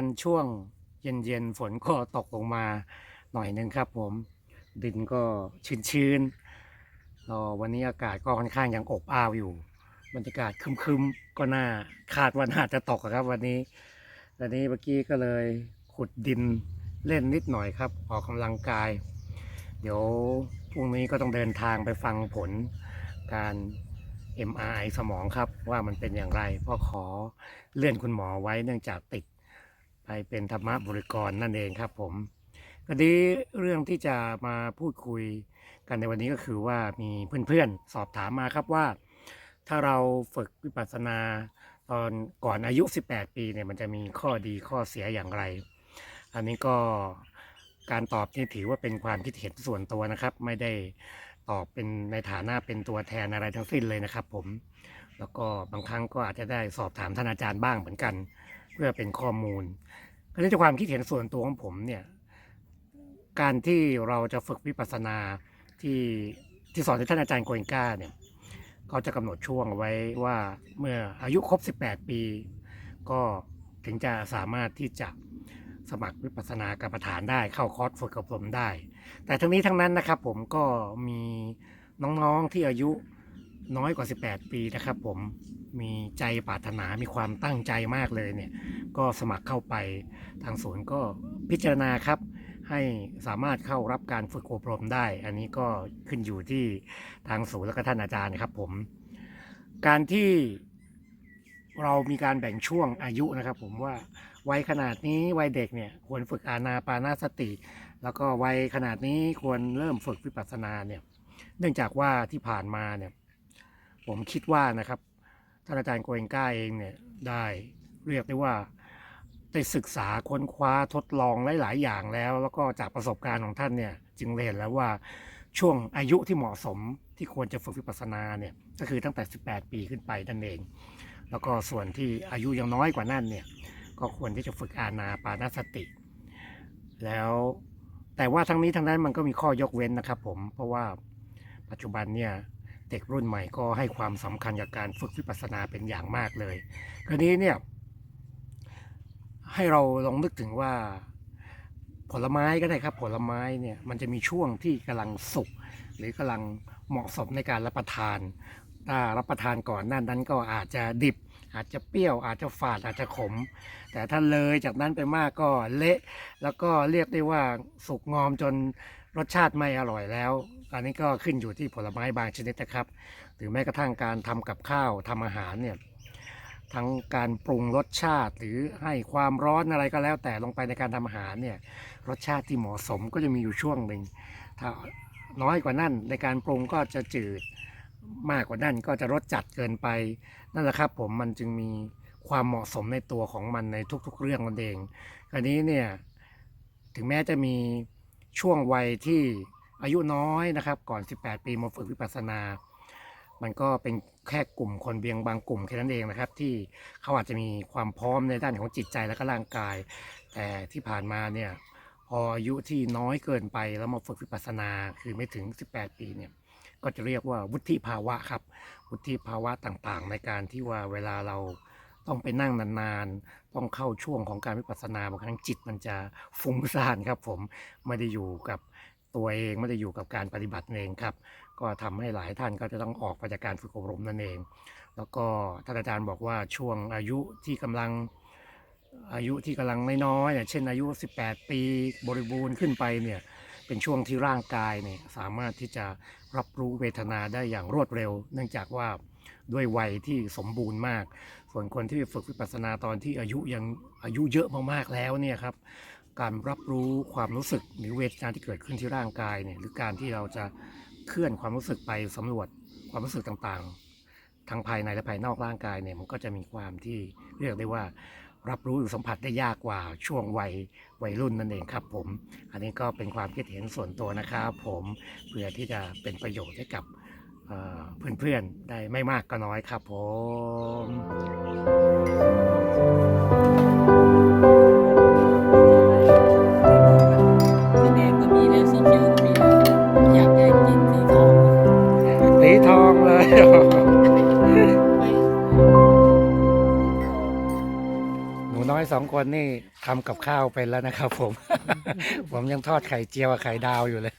านช่วงเย็นๆฝนก็ตกลงมาหน่อยหนึงครับผมดินก็ชื้นๆรอวันนี้อากาศก็ค่อนข้างยังอบอ้าวอยู่ บรรยากาศคึมๆก็น่าคาดว่าน่าจะตกครับวันนี้วันนี้เมื่อกี้ก็เลยขุดดินเล่นนิดหน่อยครับ ออกกำลังกาย เดี๋ยวพรุ่งนี้ก็ต้องเดินทางไปฟังผลการ MRI สมองครับว่ามันเป็นอย่างไรเพราะขอเลื่อนคุณหมอไว้เนื่องจากติด ไปเป็นธรรมบริกรนั่นเองครับผมก็ดีเรื่องที่จะมาพูดคุยกันในวันนี้ก็คือว่ามีเพื่อนๆสอบถามมาครับว่า ถ้าเราฝึกวิปัสสนาตอนก่อนอายุ 18 ปีเนี่ยมันจะมีข้อดีข้อเสียอย่างไร อันนี้ก็การตอบนี่ถือว่าเป็นความคิดเห็นส่วนตัวนะครับ ไม่ได้ตอบเป็นในฐานะเป็นตัวแทนอะไรทั้งสิ้นเลยนะครับ ผม แล้วก็บางครั้งก็อาจจะได้สอบถามท่านอาจารย์บ้างเหมือนกัน เพื่อเป็นข้อมูลก็ในความคิดเห็นส่วนตัวของผมเนี่ยการที่เราจะฝึกวิปัสสนาที่ที่สอนที่ท่านอาจารย์โกเอนก้าเนี่ยเขาจะกำหนดช่วงเอาไว้ว่าเมื่ออายุครบ 18 ปี ก็ถึงจะสามารถที่จะสมัครวิปัสสนากรรมฐานได้เข้าคอร์สฝึกอบรมได้ แต่ทั้งนี้ทั้งนั้นนะครับผมก็มีน้องๆที่อายุน้อยกว่า 18 ปีนะครับผม มีใจปรารถนามีความตั้งใจมากเลยเนี่ย ก็สมัครเข้าไปทางศูนย์ก็พิจารณาครับ ให้สามารถเข้ารับการฝึกอบรมได้ อันนี้ก็ขึ้นอยู่ที่ทางศูนย์และก็ท่านอาจารย์ครับผม การที่เรามีการแบ่งช่วงอายุนะครับ ผมว่าวัยขนาดนี้วัยเด็กเนี่ยควรฝึกอานาปานาสติ แล้วก็วัยขนาดนี้ควรเริ่มฝึกวิปัสสนาเนี่ย เนื่องจากว่าที่ผ่านมาเนี่ย ผมคิดว่านะครับ ท่านอาจารย์โกเอนก้าเองเนี่ยได้เรียกได้ว่าได้ศึกษาค้นคว้าทดลองหลาย ๆ อย่างแล้ว แล้วก็จากประสบการณ์ของท่านเนี่ยจึงเห็นแล้วว่าช่วงอายุที่เหมาะสมที่ควรจะฝึกวิปัสสนาเนี่ยก็คือตั้งแต่ 18 ปีขึ้นไปนั่นเอง แล้วก็ส่วนที่อายุยังน้อยกว่านั้นเนี่ยก็ควรที่จะฝึกอานาปานาสติ แล้วแต่ว่าทั้งนี้ทั้งนั้นมันก็มีข้อยกเว้นนะครับผมเพราะว่าปัจจุบันเนี่ย เด็กรุ่นใหม่ก็ให้ความสำคัญกับการฝึกวิปัสสนาเป็นอย่างมากเลยคราวนี้เนี่ยให้เราลองนึกถึงว่าผลไม้ก็ได้ครับผลไม้เนี่ยมันจะมีช่วงที่กำลังสุกหรือกำลังเหมาะสมในการรับประทานถ้ารับประทานก่อนหน้านั้นก็อาจจะดิบ อาจจะเปรี้ยวอาจจะฝาดอาจจะขม แต่ถ้าเลยจากนั้นไปมากก็เละ แล้วก็เรียกได้ว่าสุกงอมจนรสชาติไม่อร่อยแล้ว อันนี้ก็ขึ้นอยู่ที่ผลไม้บางชนิดนะครับ หรือแม้กระทั่งการทำกับข้าวทำอาหารเนี่ยทั้งการปรุงรสชาติหรือให้ความร้อนอะไรก็แล้ว แต่ลงไปในการทำอาหารเนี่ยรสชาติที่เหมาะสมก็จะมีอยู่ช่วงหนึ่งถ้าน้อยกว่านั้นในการปรุงก็จะจืด มากกว่านั้นก็จะรสจัดเกินไปนั่นแหละครับผมมันจึงมีความเหมาะสมในตัวของมันในทุกๆเรื่องนั่นเองคราวนี้เนี่ยถึงแม้จะมีช่วงวัยที่อายุน้อยนะครับ ก่อน 18 ปีมาฝึกวิปัสสนา มันก็เป็นแค่กลุ่มคนเบียงบางกลุ่มแค่นั้นเองนะครับ ที่เขาอาจจะมีความพร้อมในด้านของจิตใจและก็ร่างกาย แต่ที่ผ่านมาเนี่ยพออายุที่น้อยเกินไปแล้วมาฝึกวิปัสสนาคือไม่ถึง 18 ปีเนี่ย ก็จะเรียกว่าวุฒิภาวะครับ วุฒิภาวะต่างๆ ในการที่ว่าเวลาเราต้องไปนั่งนานๆ ต้องเข้าช่วงของการวิปัสสนาบางครั้งจิตมันจะฟุ้งซ่านครับผมไม่ได้อยู่กับตัวเองไม่ได้อยู่กับการปฏิบัติเองครับ ก็ทำให้หลายท่านก็จะต้องออกไปจากการฝึกอบรมนั่นเอง แล้วก็ท่านอาจารย์บอกว่าช่วงอายุที่กำลังอายุที่กำลังน้อยๆเนี่ยเช่นอายุ 18 ปีบริบูรณ์ขึ้นไปเนี่ย เป็นช่วงที่ร่างกายเนี่ยสามารถที่จะรับรู้เวทนาได้อย่างรวดเร็ว เนื่องจากว่าด้วยวัยที่สมบูรณ์มาก ส่วนคนที่ฝึกวิปัสสนาตอนที่อายุยังอายุเยอะมากๆแล้วเนี่ยครับการรับรู้ความรู้สึกหรือเวทนาที่เกิดขึ้นที่ร่างกายเนี่ยหรือการที่เราจะเคลื่อนความรู้สึกไปสำรวจความรู้สึกต่างๆ ทั้งภายในและภายนอกร่างกายเนี่ยมันก็จะมีความที่เรียกได้ว่า รับรู้หรือสัมผัสได้ยากกว่าช่วงวัยวัยรุ่นนั่นเองครับผม อันนี้ก็เป็นความคิดเห็นส่วนตัวนะครับผมเพื่อที่จะเป็นประโยชน์ให้กับเเพื่อนๆได้ไม่มากก็น้อยครับผม อยสองคนนี่ทำกับข้าวเป็นแล้วนะครับผม ผมยังทอดไข่เจียวกับไข่ดาวอยู่เลย